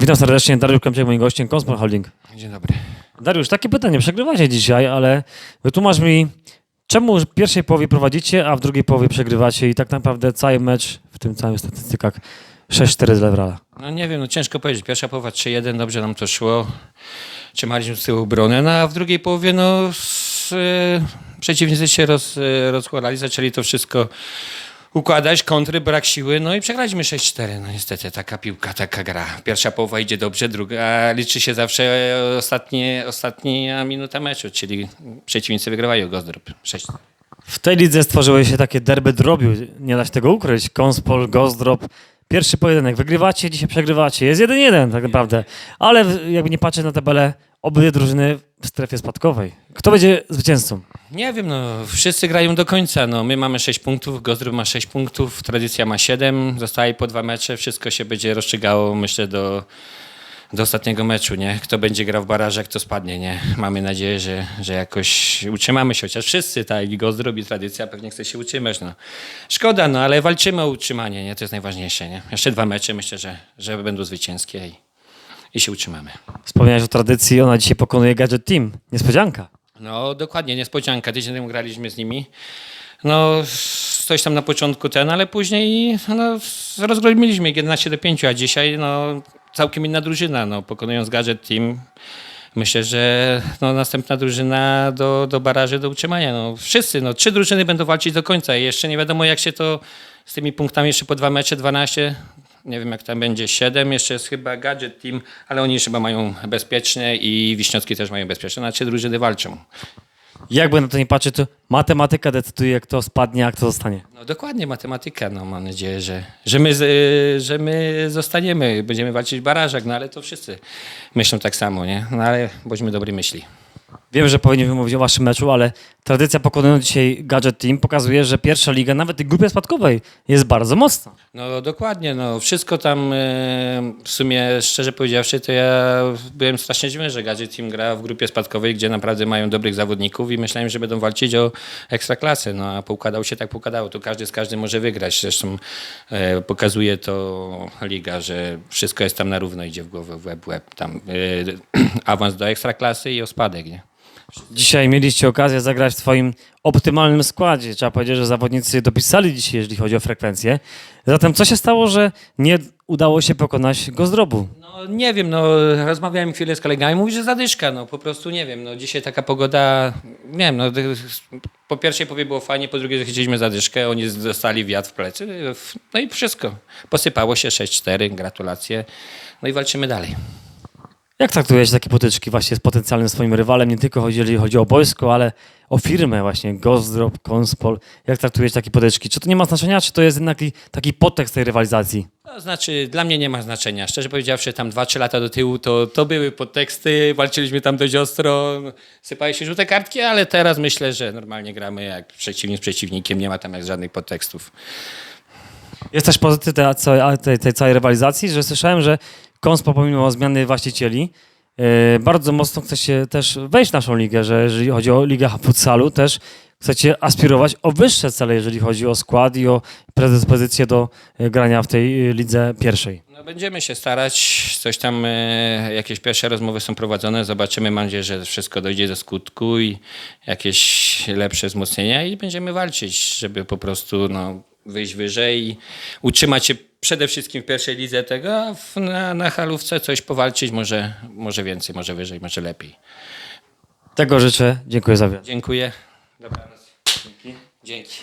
Witam serdecznie, Dariusz Kępciak, moim gościem, Konspor Holding. Dzień dobry. Dariusz, takie pytanie, przegrywacie dzisiaj, ale wytłumacz mi, czemu w pierwszej połowie prowadzicie, a w drugiej połowie przegrywacie i tak naprawdę cały mecz w tym całym statystykach 6-4 z Levrala. No nie wiem, no ciężko powiedzieć. Pierwsza połowa 3-1, dobrze nam to szło. Trzymaliśmy z tyłu obronę, no a w drugiej połowie no s, e, przeciwnicy się roz, rozchładzali, zaczęli to wszystko układać, kontry, brak siły, no i przegraliśmy 6-4. No niestety, taka piłka, taka gra. Pierwsza połowa idzie dobrze, druga liczy się zawsze ostatnie, ostatnia minuta meczu, czyli przeciwnicy wygrywają Gozdrop 6 W tej lidze stworzyły się takie derby drobiu, nie da się tego ukryć. Konspol, Gozdrop, pierwszy pojedynek, wygrywacie, dzisiaj przegrywacie. Jest 1-1 tak naprawdę, ale jakby nie patrzeć na tabelę, obydwie drużyny w strefie spadkowej. Kto będzie zwycięzcą? Nie wiem, no wszyscy grają do końca. No, my mamy 6 punktów, Gozdrób ma 6 punktów, Tradycja ma 7, zostaje po dwa mecze, wszystko się będzie rozstrzygało, myślę, do, do ostatniego meczu, nie? Kto będzie grał w barażach, kto spadnie, nie? Mamy nadzieję, że, że jakoś utrzymamy się, chociaż wszyscy, tak, i Gozdrób i Tradycja pewnie chce się utrzymać, no. Szkoda, no, ale walczymy o utrzymanie, nie? To jest najważniejsze, nie? Jeszcze dwa mecze, myślę, że, że będą zwycięskie i, i się utrzymamy. Wspomniałeś o tradycji, ona dzisiaj pokonuje Gadget Team. Niespodzianka. No dokładnie, niespodzianka. Tydzień temu graliśmy z nimi. No coś tam na początku ten, ale później no, rozgromiliśmy ich 11 do 5, a dzisiaj no, całkiem inna drużyna, no, pokonując Gadget Team. Myślę, że no, następna drużyna do, do baraży, do utrzymania. No, wszyscy, no, trzy drużyny będą walczyć do końca i jeszcze nie wiadomo jak się to z tymi punktami jeszcze po dwa mecze, 12, nie wiem jak tam będzie, 7, jeszcze jest chyba Gadget Team, ale oni chyba mają bezpieczne i Wiśniowski też mają bezpieczne, na trzy drużyny walczą. Jakby na to nie patrzeć, to matematyka decyduje, kto spadnie, a kto zostanie. No dokładnie, matematyka. No, mam nadzieję, że, że, my, z- że my zostaniemy, będziemy walczyć w barażach, no ale to wszyscy myślą tak samo, nie? No ale bądźmy dobrej myśli. Wiem, że powinniśmy mówić o waszym meczu, ale tradycja pokonując dzisiaj Gadget Team pokazuje, że pierwsza liga, nawet tej grupie spadkowej, jest bardzo mocna. No dokładnie, no wszystko tam e, w sumie szczerze powiedziawszy, to ja byłem strasznie zdziwiony, że Gadget Team gra w grupie spadkowej, gdzie naprawdę mają dobrych zawodników i myślałem, że będą walczyć o ekstraklasę, no a poukładał się tak poukładało, tu każdy z każdym może wygrać, zresztą e, pokazuje to liga, że wszystko jest tam na równo, idzie w głowę, w łeb, w łeb, tam e, awans do ekstraklasy i o spadek, nie? Dzisiaj mieliście okazję zagrać w twoim optymalnym składzie. Trzeba powiedzieć, że zawodnicy dopisali dzisiaj, jeżeli chodzi o frekwencję. Zatem co się stało, że nie udało się pokonać Gozdrobu? No nie wiem, no rozmawiałem chwilę z kolegami, mówi, że zadyszka, no po prostu nie wiem, no dzisiaj taka pogoda, nie wiem, no po pierwszej powie było fajnie, po drugiej chcieliśmy zadyszkę, oni dostali wiatr w plecy, no i wszystko. Posypało się 6-4, gratulacje, no i walczymy dalej. Jak traktujecie takie potyczki właśnie z potencjalnym swoim rywalem? Nie tylko jeżeli chodzi o boisko, ale o firmę właśnie, Gozdrop, Konspol. Jak traktujecie takie potyczki? Czy to nie ma znaczenia, czy to jest jednak taki, podtekst tej rywalizacji? To znaczy, dla mnie nie ma znaczenia. Szczerze powiedziawszy, tam 2-3 lata do tyłu to, to były podteksty, walczyliśmy tam dość ostro, sypały się żółte kartki, ale teraz myślę, że normalnie gramy jak przeciwnik z przeciwnikiem, nie ma tam jak żadnych podtekstów. Jest też pozytyw tej, tej, tej całej rywalizacji, że słyszałem, że Konspol pomimo zmiany właścicieli. E, bardzo mocno chce się też wejść w naszą ligę, że jeżeli chodzi o ligę futsalu też chcecie aspirować o wyższe cele, jeżeli chodzi o skład i o predyspozycję do e, grania w tej e, lidze pierwszej. No, będziemy się starać, coś tam, jakieś pierwsze rozmowy są prowadzone, zobaczymy, mam nadzieję, że wszystko dojdzie do skutku i jakieś lepsze wzmocnienia i będziemy walczyć, żeby po prostu no, wyjść wyżej i utrzymać się przede wszystkim w pierwszej lidze tego, a w, na, na halówce coś powalczyć, może, może więcej, może wyżej, może lepiej. Tego życzę. Dziękuję za wywiad. Dziękuję. Dobranoc. Dzięki. Dzięki.